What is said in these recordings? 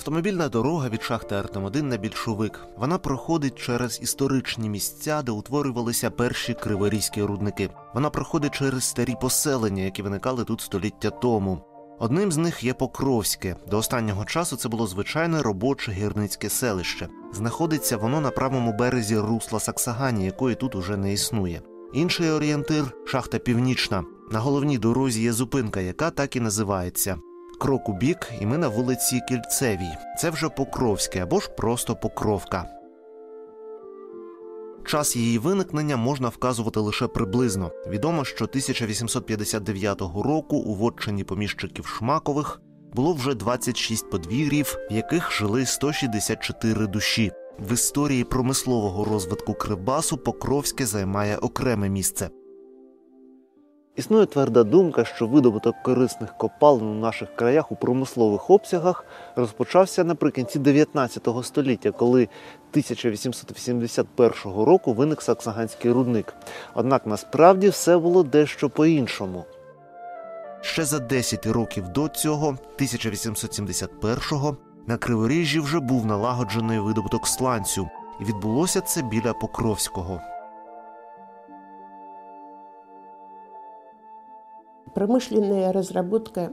Автомобільна дорога від шахти Артем-1 на більшовик. Вона проходить через історичні місця, де утворювалися перші криворізькі рудники. Вона проходить через старі поселення, які виникали тут століття тому. Одним з них є Покровське. До останнього часу це було звичайне робоче гірницьке селище. Знаходиться воно на правому березі русла Саксагані, якої тут уже не існує. Інший орієнтир шахта Північна. На головній дорозі є зупинка, яка так і називається. Крок у бік, і ми на вулиці Кільцевій. Це вже Покровське або ж просто Покровка. Час її виникнення можна вказувати лише приблизно. Відомо, що 1859 року у вотчині поміщиків Шмакових було вже 26 подвір'їв, в яких жили 164 душі. В історії промислового розвитку Кривбасу Покровське займає окреме місце. Існує тверда думка, що видобуток корисних копалин у наших краях у промислових обсягах розпочався наприкінці 19 століття, коли 1881 року виник Саксаганський рудник. Однак насправді все було дещо по-іншому. Ще за 10 років до цього, 1871-го, на Криворіжжі вже був налагоджений видобуток сланцю, і відбулося це біля Покровського. Промышленная разработка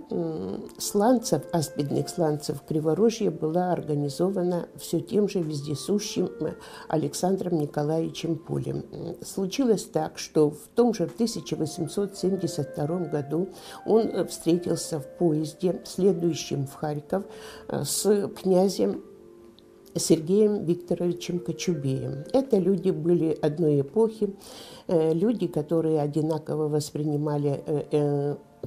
сланцев, аспидных сланцев в Криворожье была организована все тем же вездесущим Александром Николаевичем Полем. Случилось так, что в том же 1872 году он встретился в поезде, следующем в Харьков, с князем Сергеем Викторовичем Кочубеем. Это люди были одной эпохи, люди, которые одинаково воспринимали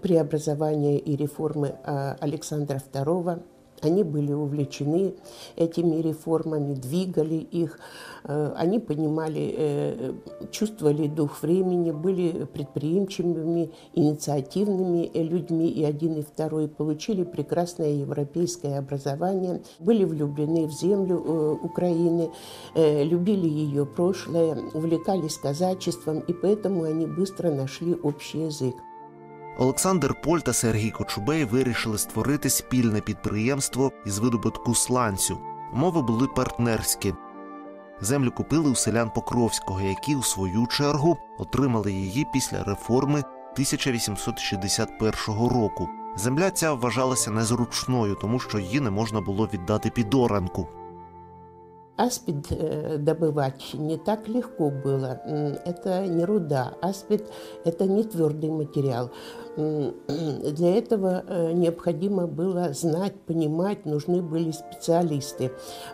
преобразования и реформы Александра II, они были увлечены этими реформами, двигали их, они понимали, чувствовали дух времени, были предприимчивыми, инициативными людьми, и один, и второй получили прекрасное европейское образование, были влюблены в землю Украины, любили ее прошлое, увлекались казачеством, и поэтому они быстро нашли общий язык. Олександр Поль та Сергій Кочубей вирішили створити спільне підприємство із видобутку сланцю. Умови були партнерські. Землю купили у селян Покровського, які, у свою чергу, отримали її після реформи 1861 року. Земля ця вважалася незручною, тому що її не можна було віддати під оранку. Аспид добывать не так легко было. Это не руда. Аспид – это не твердый материал. Для этого необходимо было знать, понимать, нужны были специалисты.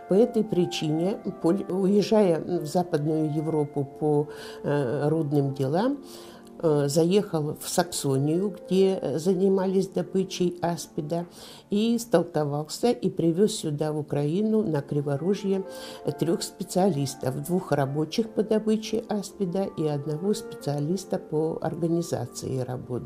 По этой причине, уезжая в Западную Европу по рудным делам, заехал в Саксонию, где занимались добычей аспида, и столковался и привез сюда, в Украину, на Криворужье, трех специалистов, двух рабочих по добыче аспида и одного специалиста по организации работ.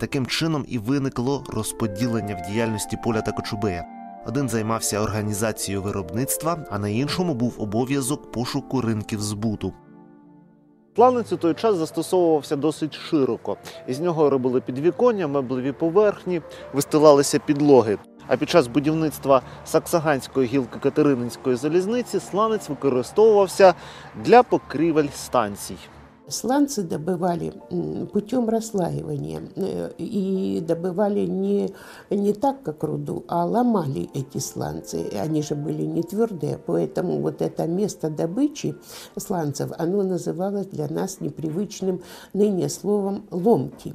Таким чином і виникло розподілення в діяльності поля та Кочубея. Один займався організацією виробництва, а на іншому був обов'язок пошуку ринків збуту. Планець у той час застосовувався досить широко. Із нього робили підвіконня, меблеві поверхні, вистилалися підлоги. А під час будівництва Саксаганської гілки Катерининської залізниці сланець використовувався для покрівель станцій. Сланцы добывали путем расслаивания. И добывали не, не так, как руду, а ломали эти сланцы. Они же были не твердые, поэтому вот это место добычи сланцев, оно называлось для нас непривычным ныне словом «ломки».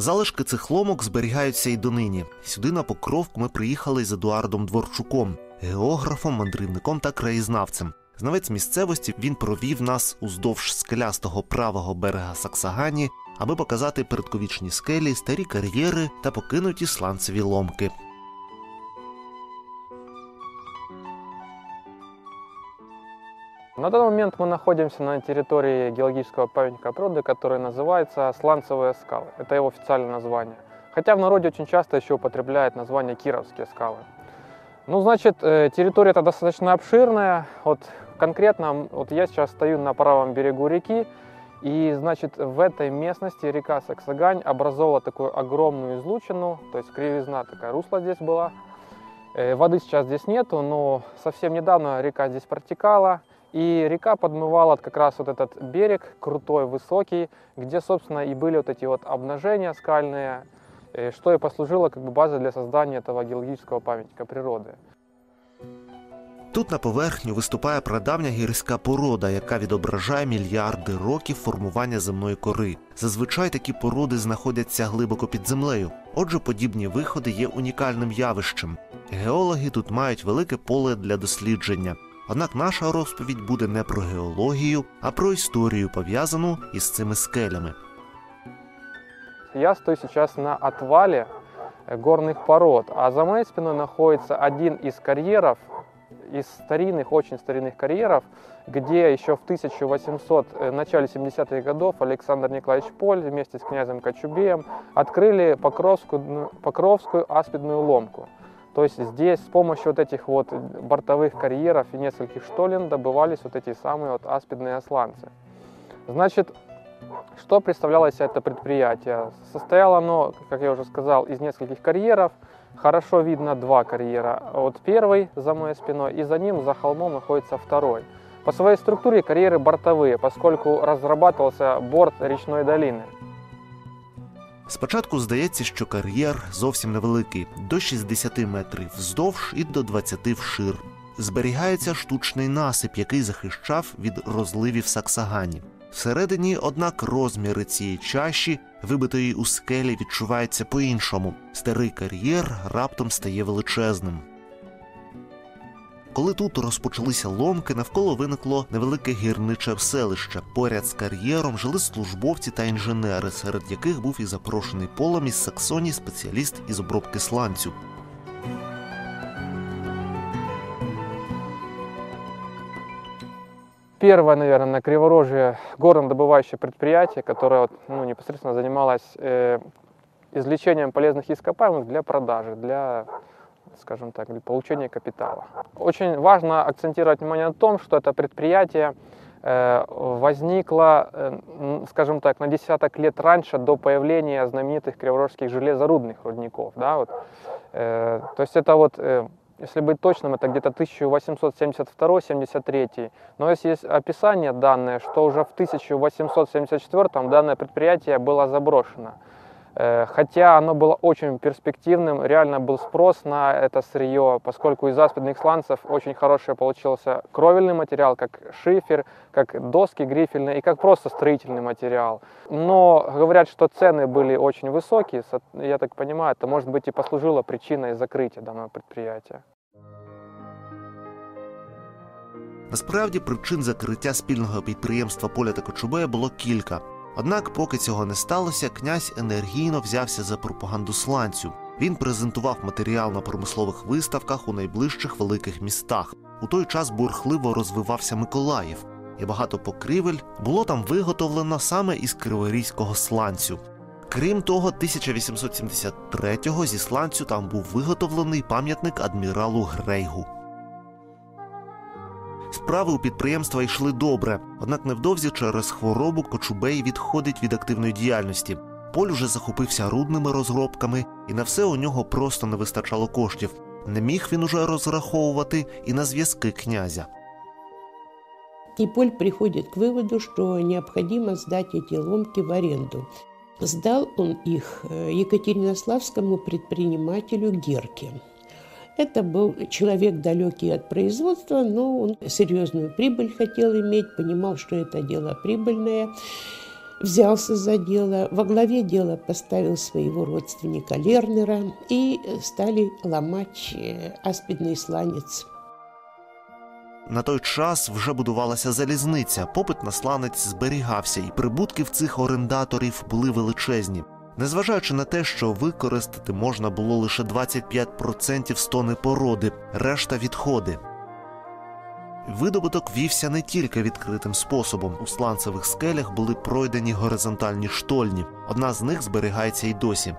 Залишки цих ломок зберігаються і донині. Сюди на Покровку ми приїхали з Едуардом Дворчуком, географом, мандрівником та краєзнавцем. Знавець місцевості він провів нас уздовж скелястого правого берега Саксагані, аби показати передковічні скелі, старі кар'єри та покинуті сланцеві ломки. На данный момент мы находимся на территории геологического памятника природы, который называется Сланцевые скалы. Это его официальное название. Хотя в народе очень часто еще употребляют название Кировские скалы. Ну, значит, территория это достаточно обширная. Вот конкретно, вот я сейчас стою на правом берегу реки, И, значит, в этой местности река Саксагань образовала такую огромную излучину, то есть кривизна такая, русло здесь была. Э, Воды сейчас здесь нету, но совсем недавно река здесь протекала, и река подмывала как раз вот этот берег крутой, высокий, где, собственно, и были вот эти вот обнажения скальные, э, что и послужило как бы базой для создания этого геологического памятника природы. Тут на поверхню виступає прадавня гірська порода, яка відображає мільярди років формування земної кори. Зазвичай такі породи знаходяться глибоко під землею. Отже, подібні виходи є унікальним явищем. Геологи тут мають велике поле для дослідження. Однак наша розповідь буде не про геологію, а про історію, пов'язану із цими скелями. Я стою сейчас на отвале горных пород, а за моей спиной находится один из карьеров, из старинных, очень старинных карьеров, где еще в 1800, э, начале 70-х годов Александр Николаевич Поль вместе с князем Кочубеем открыли Покровскую, ну, Покровскую аспидную ломку. То есть здесь с помощью вот этих вот бортовых карьеров и нескольких штолен добывались вот эти самые вот аспидные осланцы. Значит, что представляло из себя это предприятие? Состояло оно, как я уже сказал, из нескольких карьеров. Хорошо видно два карьера. Вот первый за моей спиной, и за ним, за холмом, находится второй. По своей структуре карьеры бортовые, поскольку разрабатывался борт речной долины. Спочатку здається, що кар'єр зовсім невеликий до 60 метрів вздовж і до 20 вшир. Зберігається штучний насип, який захищав від розливів Саксагані. Всередині, однак, розміри цієї чаші, вибитої у скелі, відчуваються по-іншому. Старий кар'єр раптом стає величезним. Коли тут розпочалися ломки, навколо виникло невелике гірниче селище. Поряд з кар'єром жили службовці та інженери, серед яких був і запрошений полем із Саксонії спеціаліст із обробки сланцю. Первое, наверное, на Криворожье горнодобывающее предприятие, которое ну, непосредственно занималось э, извлечением полезных ископаемых для продажи, для, скажем так, для получения капитала. Очень важно акцентировать внимание на том, что это предприятие э, возникло, э, скажем так, на десяток лет раньше до появления знаменитых криворожских железорудных рудников. Да, вот. Э, то есть это вот э, если быть точным, это где-то 1872-73. Но если есть описание данное, что уже в 1874 данное предприятие было заброшено. Э, Хотя оно было очень перспективным, реально был спрос на это сырье, поскольку из аспидных сланцев очень хороший получился кровельный материал, как шифер, как доски грифельные и как просто строительный материал. Но говорят, что цены были очень высокие, со- я так понимаю, это может быть и послужило причиной закрытия данного предприятия. Насправді причин закриття спільного підприємства Поля та Кочубея було кілька. Однак, поки цього не сталося, князь енергійно взявся за пропаганду сланцю. Він презентував матеріал на промислових виставках у найближчих великих містах. У той час бурхливо розвивався Миколаїв, і багато покрівель було там виготовлено саме із криворізького сланцю. Крім того, 1873-го зі сланцю там був виготовлений пам'ятник адміралу Грейгу. Справи у підприємства йшли добре, однак невдовзі через хворобу Кочубей відходить від активної діяльності. Поль уже захопився рудними розробками, і на все у нього просто не вистачало коштів. Не міг він уже розраховувати і на зв'язки князя. И Поль приходит к выводу, что необходимо сдать эти ломки в аренду. Сдал он их э, Екатеринославскому предпринимателю Герке. Это был человек далекий от производства, но он серьезную прибыль хотел иметь, понимал, что это дело прибыльное, взялся за дело. Во главе дела поставил своего родственника Лернера и стали ломать э, аспидный сланец. На той час вже будувалася залізниця, попит на сланець зберігався, і прибутки в цих орендаторів були величезні. Незважаючи на те, що використати можна було лише 25% з тони породи, решта відходи. Видобуток вівся не тільки відкритим способом. У сланцевих скелях були пройдені горизонтальні штольні. Одна з них зберігається й досі.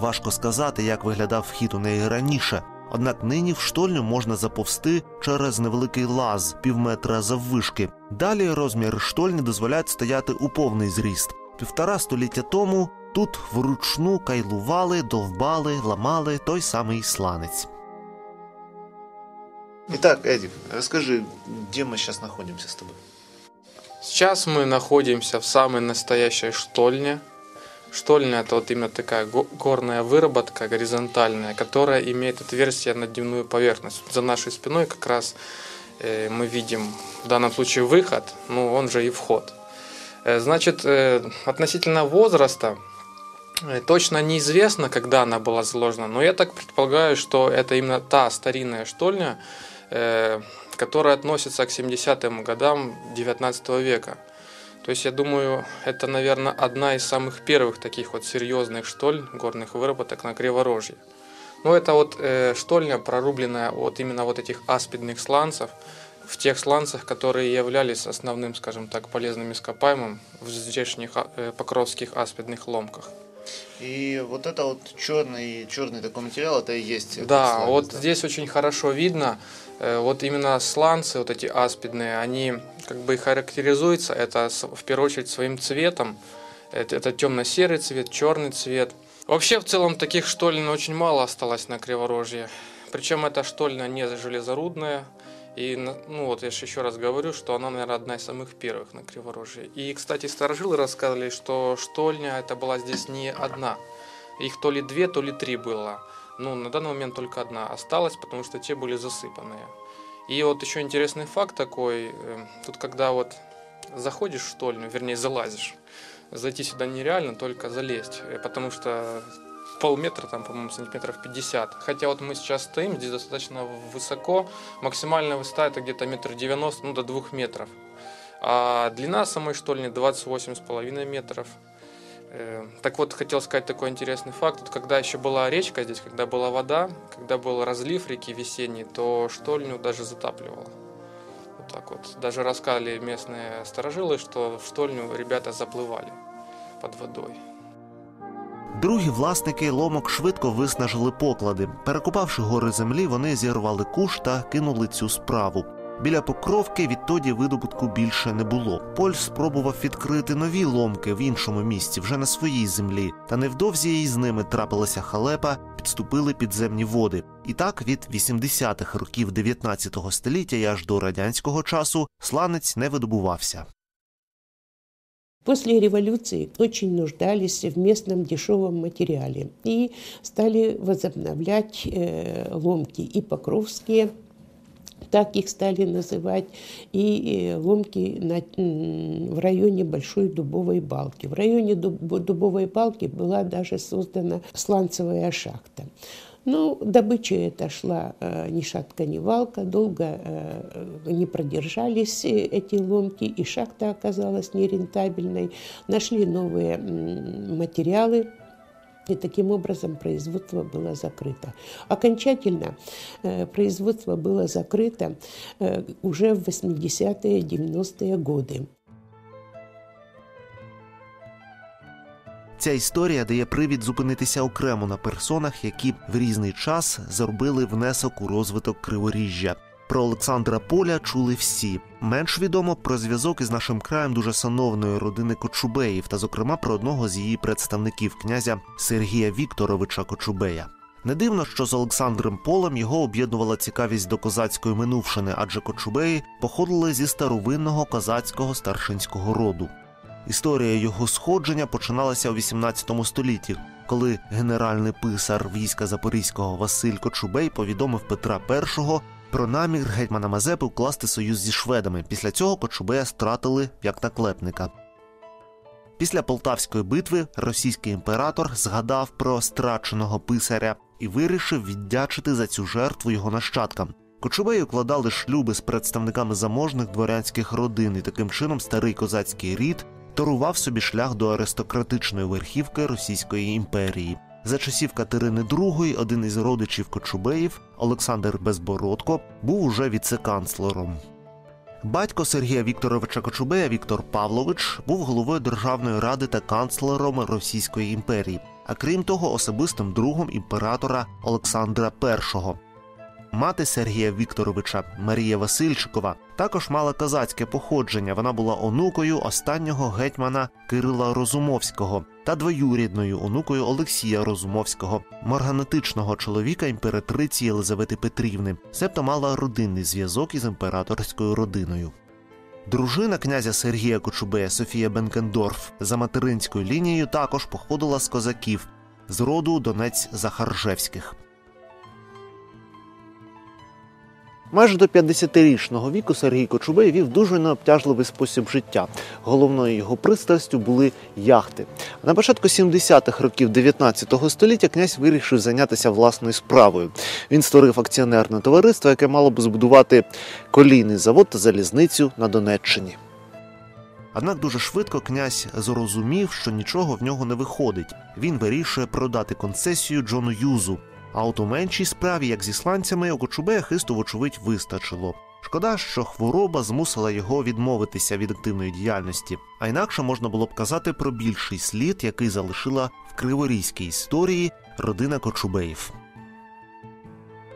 Важко сказати, як виглядав вхід у неї раніше. Однак нині в штольню можна заповзти через невеликий лаз півметра заввишки. Далі розмір штольні дозволяють стояти у повний зріст. Півтора століття тому тут вручну кайлували, довбали, ламали той самий сланець. Итак, Эдик, расскажи, где мы сейчас находимся с тобой? Сейчас мы находимся в самой настоящей штольне. Штольня это вот именно такая го- горная выработка горизонтальная, которая имеет отверстие на дневную поверхность. За нашей спиной как раз э, мы видим в данном случае выход, ну он же и вход. Э, Значит, э, относительно возраста точно неизвестно, когда она была заложена, но я так предполагаю, что это именно та старинная штольня, э, которая относится к 70-м годам 19 века. То есть, я думаю, это, наверное, одна из самых первых таких вот серьезных штоль горных выработок на Криворожье. Ну, это вот э, штольня, прорубленная от именно вот этих аспидных сланцев, в тех сланцах, которые являлись основным, скажем так, полезным ископаемым в здешних а, э, покровских аспидных ломках. И вот это вот черный, черный такой материал, это и есть. Да, вот здесь очень хорошо видно, э, вот именно сланцы, вот эти аспидные, они как бы и характеризуются, это в первую очередь своим цветом, это, это темно-серый цвет, черный цвет. Вообще в целом таких штолен очень мало осталось на Криворожье, причем эта штольня не железорудная, и, на- ну вот я же еще раз говорю, что она, наверное, одна из самых первых на Криворожье. И, кстати, старожилы рассказывали, что штольня это была здесь не одна. Их то ли две, то ли три было. Ну, на данный момент только одна осталась, потому что те были засыпанные. И вот еще интересный факт такой. э, Тут когда вот заходишь в штольню, вернее залазишь, зайти сюда нереально, только залезть, э, потому что полметра, там, по-моему, сантиметров 50. Хотя вот мы сейчас стоим, здесь достаточно высоко, максимальная высота это где-то метр девяносто, ну до двух метров. А длина самой штольни 28,5 метров. Э, Так вот, хотел сказать такой интересный факт. Вот когда еще была речка здесь, когда была вода, когда был разлив реки весенний, то штольню даже затапливало. Вот так вот. Даже рассказали местные сторожилы, что в штольню ребята заплывали под водой. Другі власники ломок швидко виснажили поклади. Перекопавши гори землі, вони зірвали куш та кинули цю справу. Біля покровки відтоді видобутку більше не було. Поль спробував відкрити нові ломки в іншому місці, вже на своїй землі. Та невдовзі і з ними трапилася халепа, підступили підземні води. І так від 80-х років 19 століття і аж до радянського часу сланець не видобувався. После революции очень нуждались в местном дешевом материале и стали возобновлять э, ломки и покровские, так их стали называть, и э, ломки на, в районе Большой Дубовой балки. В районе Дуб- Дубовой балки была даже создана сланцевая шахта. Ну, добыча эта шла э, ни шатка, ни валка, долго э, не продержались э, эти ломки, и шахта оказалась нерентабельной. Нашли новые материалы, и таким образом производство было закрыто. Окончательно э, производство было закрыто э, уже в 80-е, 90-е годы. Ця історія дає привід зупинитися окремо на персонах, які в різний час зробили внесок у розвиток криворіжжя. Про Олександра Поля чули всі. Менш відомо про зв'язок із нашим краєм дуже сановної родини Кочубеїв, та, зокрема, про одного з її представників князя Сергія Вікторовича Кочубея. Не дивно, що з Олександром Полем його об'єднувала цікавість до козацької минувшини, адже Кочубеї походили зі старовинного козацького старшинського роду. Історія його сходження починалася у XVIII столітті, коли генеральний писар війська Запорізького Василь Кочубей повідомив Петра І про намір гетьмана Мазепи вкласти союз зі шведами. Після цього Кочубея стратили як наклепника. Після Полтавської битви російський імператор згадав про страченого писаря і вирішив віддячити за цю жертву його нащадкам. Кочубеї укладали шлюби з представниками заможних дворянських родин, і таким чином старий козацький рід торував собі шлях до аристократичної верхівки Російської імперії. За часів Катерини II один із родичів Кочубеїв, Олександр Безбородко, був уже віце-канцлером. Батько Сергія Вікторовича Кочубея Віктор Павлович був головою Державної ради та канцлером Російської імперії, а крім того, особистим другом імператора Олександра І. Мати Сергія Вікторовича Марія Васильчикова також мала козацьке походження. Вона була онукою останнього гетьмана Кирила Розумовського та двоюрідною онукою Олексія Розумовського, морганетичного чоловіка імператриці Єлизавети Петрівни, себто мала родинний зв'язок із імператорською родиною. Дружина князя Сергія Кочубея Софія Бенкендорф за материнською лінією також походила з козаків з роду Донець Захаржевських. Майже до 50-річного віку Сергій Кочубей вів дуже необтяжливий спосіб життя. Головною його пристрастю були яхти. На початку 70-х років 19-го століття князь вирішив зайнятися власною справою. Він створив акціонерне товариство, яке мало б збудувати колійний завод та залізницю на Донеччині. Однак дуже швидко князь зрозумів, що нічого в нього не виходить. Він вирішує продати концесію Джону Юзу. А от у меншій справі, як зі сланцями, у Кочубея хисту, вочевидь, вистачило. Шкода, що хвороба змусила його відмовитися від активної діяльності, а інакше можна було б казати про більший слід, який залишила в криворізькій історії родина Кочубеїв.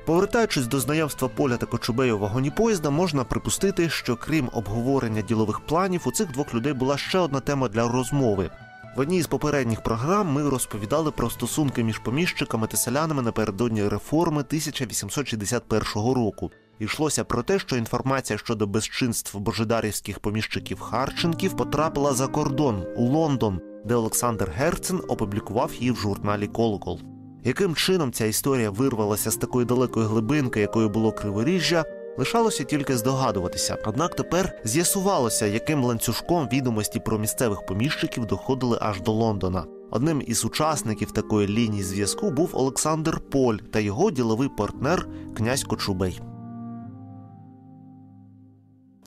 Повертаючись до знайомства поля та Кочубею в вагоні поїзда, можна припустити, що крім обговорення ділових планів, у цих двох людей була ще одна тема для розмови. В одній з попередніх програм ми розповідали про стосунки між поміщиками та селянами напередодні реформи 1861 року. Йшлося про те, що інформація щодо безчинств божедарівських поміщиків Харченків потрапила за кордон у Лондон, де Олександр Герцен опублікував її в журналі Колокол. Яким чином ця історія вирвалася з такої далекої глибинки, якою було криворіжжя, лишалося тільки здогадуватися. Однак тепер з'ясувалося, яким ланцюжком відомості про місцевих поміщиків доходили аж до Лондона. Одним із учасників такої лінії зв'язку був Олександр Поль та його діловий партнер князь Кочубей.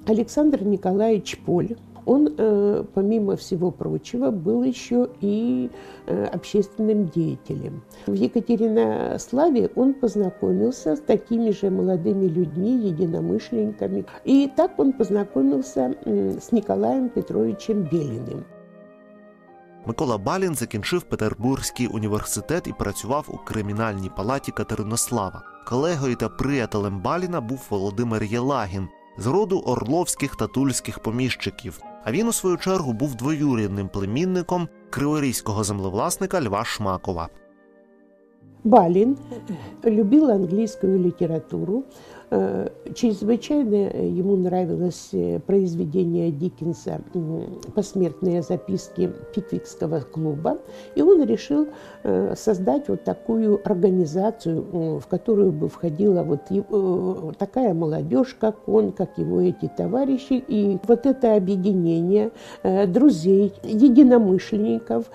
Олександр Ніколаївич Поль, он, э, помимо всего прочего, был еще и э, общественным деятелем. В Екатеринославе он познакомился с такими же молодыми людьми, единомышленниками. И так он познакомился м, с Николаем Петровичем Белиным. Микола Балін закінчив Петербурзький університет і працював у кримінальній палаті Катеринослава. Колегою та приятелем Баліна був Володимир Єлагін з роду орловських та тульських поміщиків. А він, у свою чергу, був двоюрідним племінником криворізького землевласника Льва Шмакова. Балин любил английскую литературу. Э, Чрезвычайно ему нравилось э, произведение Диккенса «Посмертные записки Пиквикского клуба». И он решил э, создать вот такую организацию, в которую бы входила вот такая молодежь, как он, как его эти товарищи. И вот это объединение друзей, единомышленников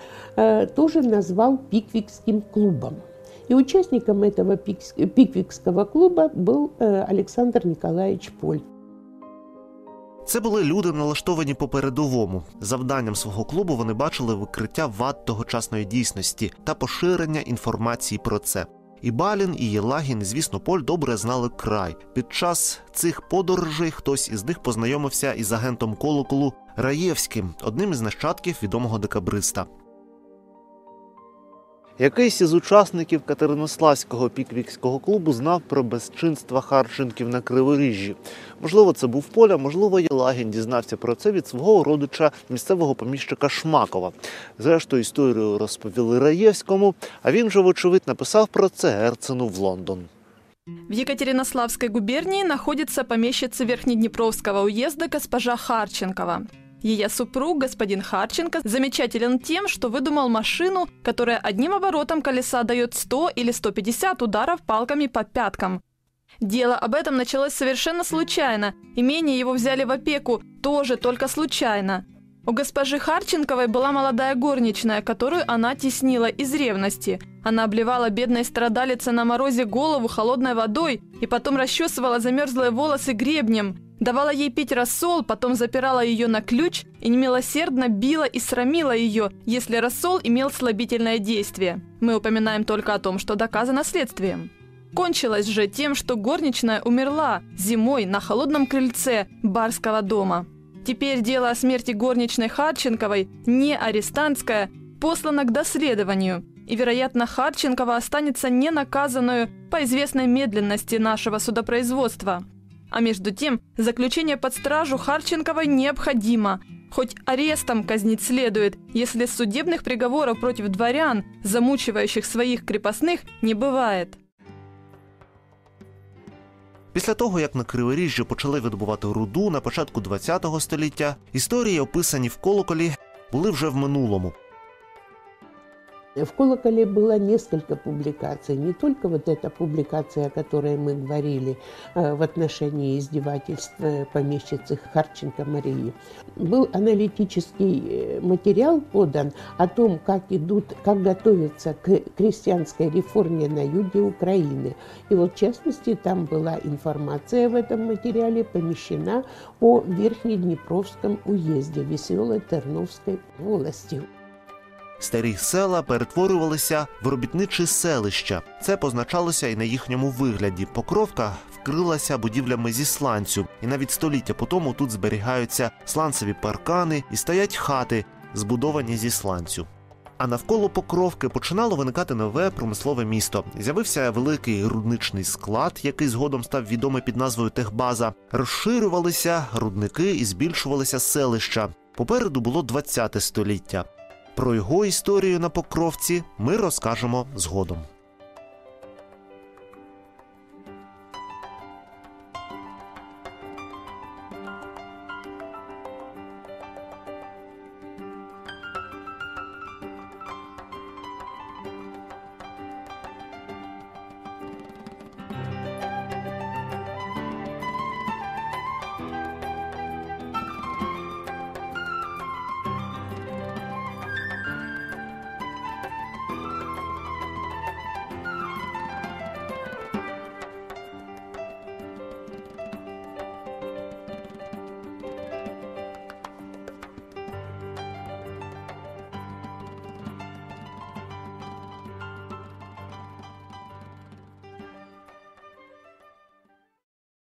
тоже назвал Пиквикским клубом. И участником этого пикс- пиквикского клуба был э, Александр Николаевич Поль. Це були люди, налаштовані по передовому. Завданням свого клубу вони бачили викриття вад тогочасної дійсності та поширення інформації про це. І Балін, і Єлагін, і, звісно, Поль добре знали край. Під час цих подорожей хтось із них познайомився із агентом колоколу Раєвським, одним із нащадків відомого декабриста. Якийсь із учасників Катеринославського піквікського клубу знав про безчинства Харченків на Криворіжжі. Можливо, це був Поля, можливо, Єлагін дізнався про це від свого родича місцевого поміщика Шмакова. Зрештою, історію розповіли Раєвському, а він же, вочевидь, написав про це Герцену в Лондон. В Екатеринославской губернии находится помещица Верхнеднепровского уезда госпожа Харченкова. Ее супруг, господин Харченко, замечателен тем, что выдумал машину, которая одним оборотом колеса дает 100 или 150 ударов палками по пяткам. Дело об этом началось совершенно случайно. Имение его взяли в опеку тоже только случайно. У госпожи Харченковой была молодая горничная, которую она теснила из ревности. Она обливала бедной страдалице на морозе голову холодной водой и потом расчесывала замерзлые волосы гребнем. Давала ей пить рассол, потом запирала ее на ключ и немилосердно била и срамила ее, если рассол имел слабительное действие. Мы упоминаем только о том, что доказано следствием. Кончилось же тем, что горничная умерла зимой на холодном крыльце барского дома. Теперь дело о смерти горничной Харченковой, не арестантское, послано к доследованию. И, вероятно, Харченкова останется ненаказанную по известной медленности нашего судопроизводства. А между тем, заключение под стражу Харченковой необходимо. Хоть арестом казнить следует, если судебных приговоров против дворян, замучивающих своих крепостных, не бывает. Після того, як на Криворіжжі почали видобувати руду на початку ХХ століття, історії, описані в колоколі, були вже в минулому. В «Колоколе» было несколько публикаций. Не только вот эта публикация, о которой мы говорили э, в отношении издевательств помещицы Харченко Марии. Был аналитический э, материал подан о том, как идут, как готовятся к крестьянской реформе на юге Украины. И вот, в частности, там была информация в этом материале помещена о Верхнеднепровском уезде Веселой Терновской волости. Старі села перетворювалися в робітничі селища. Це позначалося і на їхньому вигляді. Покровка вкрилася будівлями зі сланцю, і навіть століття по тому тут зберігаються сланцеві паркани і стоять хати, збудовані зі сланцю. А навколо Покровки починало виникати нове промислове місто. З'явився великий рудничний склад, який згодом став відомий під назвою Техбаза. Розширювалися рудники і збільшувалися селища. Попереду було 20 століття. Про його історію на Покровці ми розкажемо згодом.